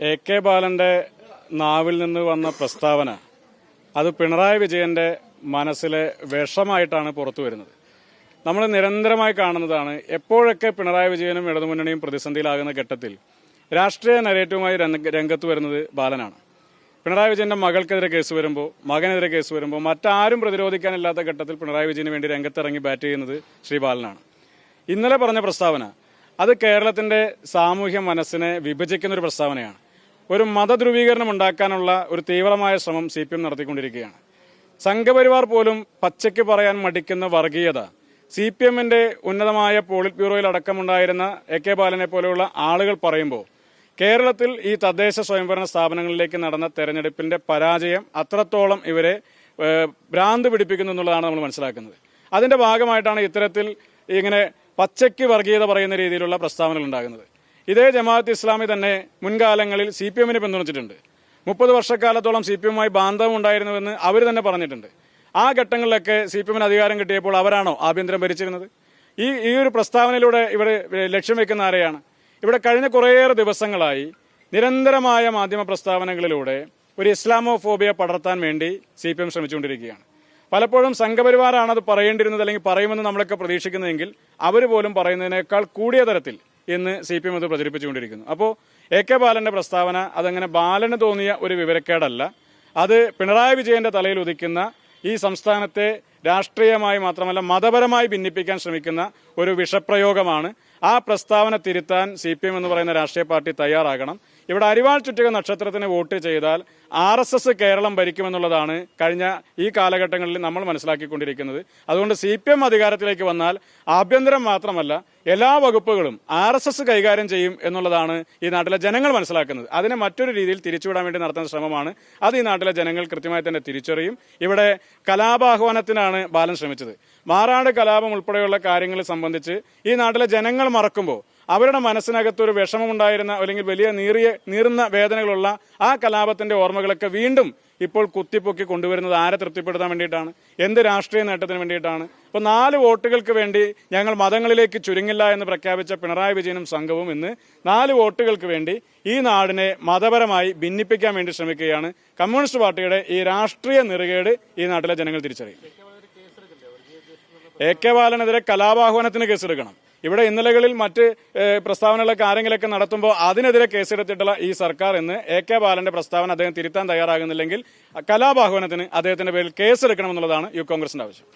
A K ബാലന്റെ നാവിൽ നിന്ന് വന്ന പ്രസ്താവന അത് പിണറായി വിജയന്റെ മനസ്സിലെ വിഷമായിട്ടാണ് പുറത്തു വരുന്നത്. നമ്മൾ നിരന്തരമായി കാണുന്നതാണ് എപ്പോഴൊക്കെ പിണറായി വിജയനും ഇടതുമുന്നണിയും പ്രതിസന്ധിയിലാകുന്ന ഘട്ടത്തിൽ രാഷ്ട്രീയ നരേറ്റവുമായി രംഗത്ത് വരുന്നത് ബാലനാണ്. പിണറായി വിജയന്റെ മകൾക്കെതിരെ കേസ് വരുമ്പോൾ മകനെതിരെ കേസ് വരുമ്പോൾ മറ്റാരും പ്രതിരോധിക്കാനില്ലാത്ത ഘട്ടത്തിൽ പിണറായി വിജയന് വേണ്ടി രംഗത്തിറങ്ങി ബാറ്റ് ചെയ്യുന്നത് ശ്രീ ബാലനാണ്. ഇന്നലെ പറഞ്ഞ പ്രസ്താവന അത് കേരളത്തിന്റെ സാമൂഹ്യ മനസ്സിനെ വിഭജിക്കുന്ന ഒരു പ്രസ്താവനയാണ്. ഒരു മതധ്രുവീകരണം ഉണ്ടാക്കാനുള്ള ഒരു തീവ്രമായ ശ്രമം സി പി എം നടത്തിക്കൊണ്ടിരിക്കുകയാണ്. സംഘപരിവാർ പോലും പച്ചയ്ക്ക് പറയാൻ മടിക്കുന്ന വർഗീയത. സി പി എമ്മിന്റെ ഉന്നതമായ പോളിറ്റ് ബ്യൂറോയിൽ അടക്കമുണ്ടായിരുന്ന എ കെ ബാലനെ പോലെയുള്ള ആളുകൾ പറയുമ്പോൾ കേരളത്തിൽ ഈ തദ്ദേശ സ്വയംഭരണ സ്ഥാപനങ്ങളിലേക്ക് നടന്ന തെരഞ്ഞെടുപ്പിന്റെ പരാജയം അത്രത്തോളം ഇവരെ ഭ്രാന്ത് പിടിപ്പിക്കുന്നു എന്നുള്ളതാണ് നമ്മൾ മനസ്സിലാക്കുന്നത്. അതിന്റെ ഭാഗമായിട്ടാണ് ഇത്തരത്തിൽ ഇങ്ങനെ പച്ചയ്ക്ക് വർഗീയത പറയുന്ന രീതിയിലുള്ള പ്രസ്താവനകൾ ഉണ്ടാകുന്നത്. ഇതേ ജമാഅത്ത് ഇസ്ലാമി തന്നെ മുൻകാലങ്ങളിൽ സി പി എമ്മിനെ പിന്തുണച്ചിട്ടുണ്ട്. മുപ്പത് വർഷക്കാലത്തോളം സി പി എമ്മുമായി ബാന്ധവം ഉണ്ടായിരുന്നുവെന്ന് അവർ തന്നെ പറഞ്ഞിട്ടുണ്ട്. ആ ഘട്ടങ്ങളിലൊക്കെ സി പി എമ്മിന് അധികാരം കിട്ടിയപ്പോൾ അവരാണോ ആഭ്യന്തരം ഭരിച്ചിരുന്നത്? ഈ ഈ ഒരു പ്രസ്താവനയിലൂടെ ഇവിടെ ലക്ഷ്യം വെക്കുന്ന ആരെയാണ്? ഇവിടെ കഴിഞ്ഞ കുറേയേറെ ദിവസങ്ങളായി നിരന്തരമായ മാധ്യമ പ്രസ്താവനകളിലൂടെ ഒരു ഇസ്ലാമോഫോബിയ പടർത്താൻ വേണ്ടി സി പി എം ശ്രമിച്ചുകൊണ്ടിരിക്കുകയാണ്. പലപ്പോഴും സംഘപരിവാറാണ് അത് പറയേണ്ടിരുന്നത് അല്ലെങ്കിൽ പറയുമെന്ന് നമ്മളൊക്കെ പ്രതീക്ഷിക്കുന്നതെങ്കിൽ അവർ പോലും പറയുന്നതിനേക്കാൾ കൂടിയ തരത്തിൽ ഇന്ന് സി പി എം അത് പ്രചരിപ്പിച്ചുകൊണ്ടിരിക്കുന്നു. അപ്പോൾ എ കെ ബാലന്റെ പ്രസ്താവന അതങ്ങനെ ബാലന് തോന്നിയ ഒരു വിവരക്കേടല്ല. അത് പിണറായി വിജയന്റെ തലയിൽ ഉദിക്കുന്ന ഈ സംസ്ഥാനത്തെ രാഷ്ട്രീയമായി മാത്രമല്ല മതപരമായി ഭിന്നിപ്പിക്കാൻ ശ്രമിക്കുന്ന ഒരു വിഷപ്രയോഗമാണ്. ആ പ്രസ്താവന തിരുത്താൻ സി എന്ന് പറയുന്ന രാഷ്ട്രീയ പാർട്ടി തയ്യാറാകണം. ഇവിടെ അരിവാൾ ചുറ്റിക നക്ഷത്രത്തിന് വോട്ട് ചെയ്താൽ ആർ എസ് എസ് കേരളം ഭരിക്കുമെന്നുള്ളതാണ് കഴിഞ്ഞ ഈ കാലഘട്ടങ്ങളിൽ നമ്മൾ മനസ്സിലാക്കിക്കൊണ്ടിരിക്കുന്നത്. അതുകൊണ്ട് സി പി എം അധികാരത്തിലേക്ക് വന്നാൽ ആഭ്യന്തരം മാത്രമല്ല എല്ലാ വകുപ്പുകളും ആർ എസ് എസ് കൈകാര്യം ചെയ്യും എന്നുള്ളതാണ് ഈ നാട്ടിലെ ജനങ്ങൾ മനസ്സിലാക്കുന്നത്. അതിനെ മറ്റൊരു രീതിയിൽ തിരിച്ചുവിടാൻ വേണ്ടി നടത്തുന്ന ശ്രമമാണ്. അത് ഈ നാട്ടിലെ ജനങ്ങൾ കൃത്യമായി തന്നെ തിരിച്ചറിയും. ഇവിടെ കലാപാഹ്വാനത്തിനാണ് ബാലൻ ശ്രമിച്ചത്. മാറാട് കലാപം ഉൾപ്പെടെയുള്ള കാര്യങ്ങൾ സംബന്ധിച്ച് ഈ നാട്ടിലെ ജനങ്ങൾ മറക്കുമ്പോൾ അവരുടെ മനസ്സിനകത്ത് ഒരു വിഷമമുണ്ടായിരുന്ന അല്ലെങ്കിൽ വലിയ നീറിയ നീറുന്ന വേദനകളുള്ള ആ കലാപത്തിന്റെ ഓർമ്മകളൊക്കെ വീണ്ടും ഇപ്പോൾ കുത്തിപ്പൊക്കി കൊണ്ടുവരുന്നത് ആരെ തൃപ്തിപ്പെടുത്താൻ വേണ്ടിയിട്ടാണ്? എന്ത് രാഷ്ട്രീയ നേട്ടത്തിന് വേണ്ടിയിട്ടാണ്? ഇപ്പൊ നാല് വോട്ടുകൾക്ക് വേണ്ടി ഞങ്ങൾ മതങ്ങളിലേക്ക് ചുരുങ്ങില്ല എന്ന് പ്രഖ്യാപിച്ച പിണറായി വിജയനും സംഘവും ഇന്ന് നാല് വോട്ടുകൾക്ക് വേണ്ടി ഈ നാടിനെ മതപരമായി ഭിന്നിപ്പിക്കാൻ വേണ്ടി ശ്രമിക്കുകയാണ്. കമ്മ്യൂണിസ്റ്റ് പാർട്ടിയുടെ ഈ രാഷ്ട്രീയ നെറുകേട് ഈ നാട്ടിലെ ജനങ്ങൾ തിരിച്ചറിയും. എ കെ ബാലനെതിരെ കലാപാഹ്വാനത്തിന് കേസെടുക്കണം. ഇവിടെ ഇന്നലകളിൽ മറ്റ് പ്രസ്താവനകളൊക്കെ ആരെങ്കിലൊക്കെ നടത്തുമ്പോൾ അതിനെതിരെ കേസെടുത്തിട്ടുള്ള ഈ സർക്കാർ ഇന്ന് എ കെ ബാലന്റെ പ്രസ്താവന അദ്ദേഹം തിരുത്താൻ തയ്യാറാകുന്നില്ലെങ്കിൽ കലാപാഹ്വാനത്തിന് അദ്ദേഹത്തിന്റെ പേരിൽ കേസെടുക്കണമെന്നുള്ളതാണ് യു കോൺഗ്രസിന്റെ ആവശ്യം.